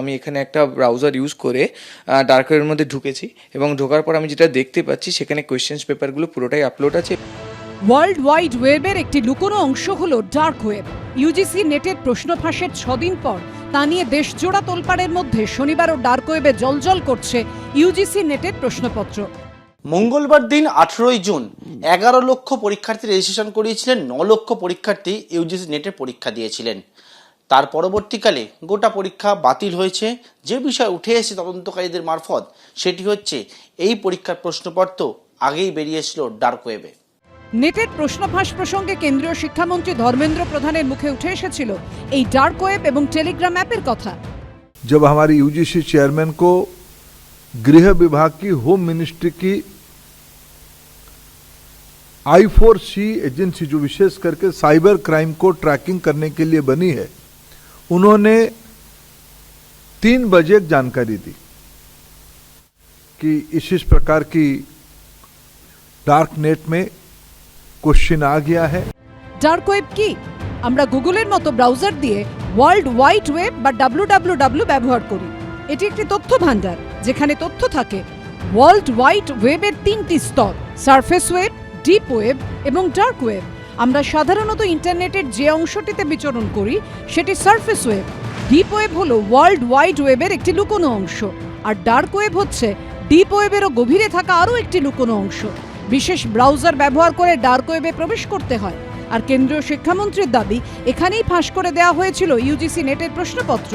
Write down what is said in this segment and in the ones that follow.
আমি এখানে একটা ব্রাউজার ইউজ করে ডার্ক ওয়েবের মধ্যে ঢুকেছি এবং ঢোকার পর আমি যেটা দেখতে পাচ্ছি সেখানে কোয়েশ্চেন্স পেপারগুলো পুরোটাই আপলোড আছে। ওয়ার্ল্ড ওয়াইড ওয়েবের একটি লুকোনো অংশ হল ডার্ক ওয়েব ইউজিসি নেটের প্রশ্ন ফাঁসের ছদিন পর তা নিয়ে দেশজোড়া তোলপাড়ের মধ্যে শনিবারও ডার্ক ওয়েবে জলজল করছে ইউজিসি নেটের প্রশ্নপত্র। মঙ্গলবার দিন আঠেরোই জুন এগারো লক্ষ পরীক্ষার্থী রেজিস্ট্রেশন করিয়েছিলেন ন লক্ষ পরীক্ষার্থী ইউজিসি নেটের পরীক্ষা দিয়েছিলেন। তার পরবর্তীকালে গোটা পরীক্ষা বাতিল হয়েছে যে বিষয় উঠে এসেছে তদন্তকারীদের মারফত সেটি হচ্ছে এই পরীক্ষার প্রশ্নপত্র আগেই বেরিয়েছিল ডার্ক ওয়েবে নেটের প্রশ্ন ফাঁস প্রসঙ্গে কেন্দ্রীয় শিক্ষামন্ত্রী ধর্মেন্দ্র প্রধানের মুখে উঠে এসেছিল এই ডার্ক ওয়েব এবং টেলিগ্রাম অ্যাপের কথা जब हमारे यूजीसी चेयरमैन को गृह विभाग की होम मिनिस्ट्री की आई फोर सी एजेंसी जो विशेष करके साइबर क्राइम को ट्रैकिंग करने के लिए बनी है उन्होंने तीन बजे एक जानकारी दी कि इस इस प्रकार की डार्क नेट में क्वेश्चन आ गया है ডার্ক ওয়েব কি আমরা গুগলের মতো ব্রাউজার দিয়ে ওয়ার্ল্ড ওয়াইড ওয়েব বা ডাব্লিউ ব্যবহার করি এটি একটি তথ্য ভান্ডার যেখানে তথ্য থাকে ওয়ার্ল্ড ওয়াইড ওয়েবের তিনটি স্তর সারফেস ওয়েব ডিপ ওয়েব এবং ডার্ক ওয়েব আমরা সাধারণত ইন্টারনেটের যে অংশটিতে বিচরণ করি, সেটি সার্ফেস ওয়েব ডিপ ওয়েব হলো ওয়ার্ল্ড ওয়াইড ওয়েবের একটি লুকোনো অংশ। আর ডার্ক ওয়েব হচ্ছে ডিপ ওয়েবেরও গভীরে থাকা আরও একটি লুকোনো অংশ। বিশেষ ব্রাউজার ব্যবহার করে ডার্ক ওয়েবে প্রবেশ করতে হয়। আর কেন্দ্রীয় শিক্ষামন্ত্রীর দাবি, এখানেই ফাঁস করে দেওয়া হয়েছিল ইউজিসি নেটের প্রশ্নপত্র।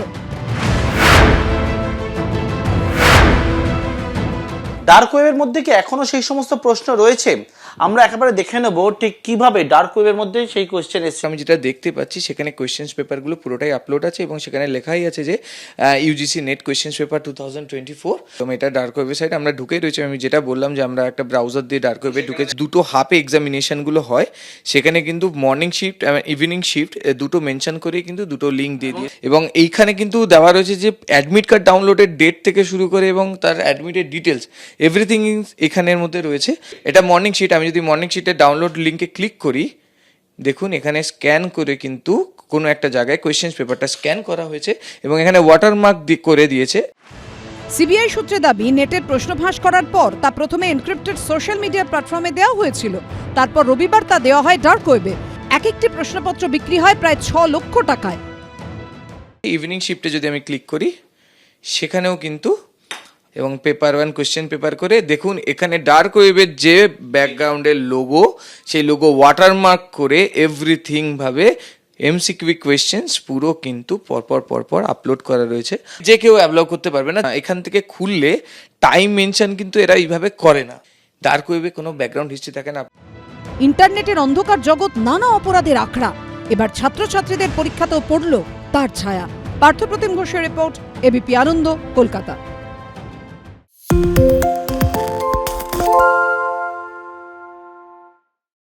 ডার্ক ওয়েবের মধ্যে কি এখনও সেই সমস্ত প্রশ্ন রয়েছে? আমরা একেবারে দেখে নেব ঠিক কীভাবে ডার্ক ওয়েবের মধ্যে সেই কোয়েশ্চেন এসেছে। আমি যেটা দেখতে পাচ্ছি সেখানে কোয়েশ্চেন্স পেপারগুলো পুরোটাই আপলোড আছে এবং সেখানে লেখাই আছে যে UGC NET questions paper two thousand twenty four এটা ডার্ক ওয়েবসাইট আমরা ঢুকেই রয়েছে। আমি যেটা বললাম যে আমরা একটা ব্রাউজার দিয়ে ডার্ক ওয়েবে ঢুকেছি দুটো হাফে এক্সামিনেশনগুলো হয়। সেখানে কিন্তু মর্নিং শিফট ইভিনিং শিফট দুটো মেনশন করে কিন্তু দুটো লিঙ্ক দিয়ে দিয়ে। এবং এইখানে কিন্তু দেওয়া রয়েছে যে অ্যাডমিট কার্ড ডাউনলোডের ডেট থেকে শুরু করে এবং তার অ্যাডমিটের ডিটেলস এভরিথিং এখানের মধ্যে রয়েছে। এটা মর্নিং শিট আমি যদি মর্নিং শিটের ডাউনলোড লিঙ্কে ক্লিক করি দেখুন এখানে স্ক্যান করে কিন্তু কোনো একটা জায়গায় কোয়েশ্চেন পেপারটা স্ক্যান করা হয়েছে এবং এখানে ওয়াটারমার্ক করে দিয়েছে। সিবিআই সূত্রে দাবি নেটের প্রশ্ন ফাঁস করার পর তা প্রথমে এনক্রিপ্টেড সোশ্যাল মিডিয়া প্ল্যাটফর্মে দেওয়া হয়েছিল। তারপর রবিবার তা দেওয়া হয় ডার্ক ওয়েবে এক একটি প্রশ্নপত্র বিক্রি হয় প্রায় ছ লক্ষ টাকায়। ইভিনিং শিফটে যদি আমি ক্লিক করি সেখানেও কিন্তু এবং পেপার ওয়ান কোয়েশ্চেন পেপার করে দেখুন এখানে ডার্ক ওয়েবের যে ব্যাকগ্রাউন্ডের লোগো সেই লোগো ওয়াটারমার্ক করে এভরিথিং ভাবে এমসিকিউ কোয়েশ্চেন্স পুরো কিন্তু পরপর পরপর আপলোড করা রয়েছে। যে কেউ অ্যাপ্লাই করতে পারবে না, এখান থেকে খুললে টাইম মেনশন কিন্তু এরা এইভাবে করে না। ডার্ক ওয়েবে কোনো ব্যাকগ্রাউন্ড হিস্ট্রি থাকে না। ইন্টারনেটের অন্ধকার জগৎ নানা অপরাধের আখড়া। এবার ছাত্রছাত্রীদের পরীক্ষাতেও পড়ল তার ছায়া। পার্থপ্রতিম ঘোষের report ABP Ananda Kolkata. Thank you.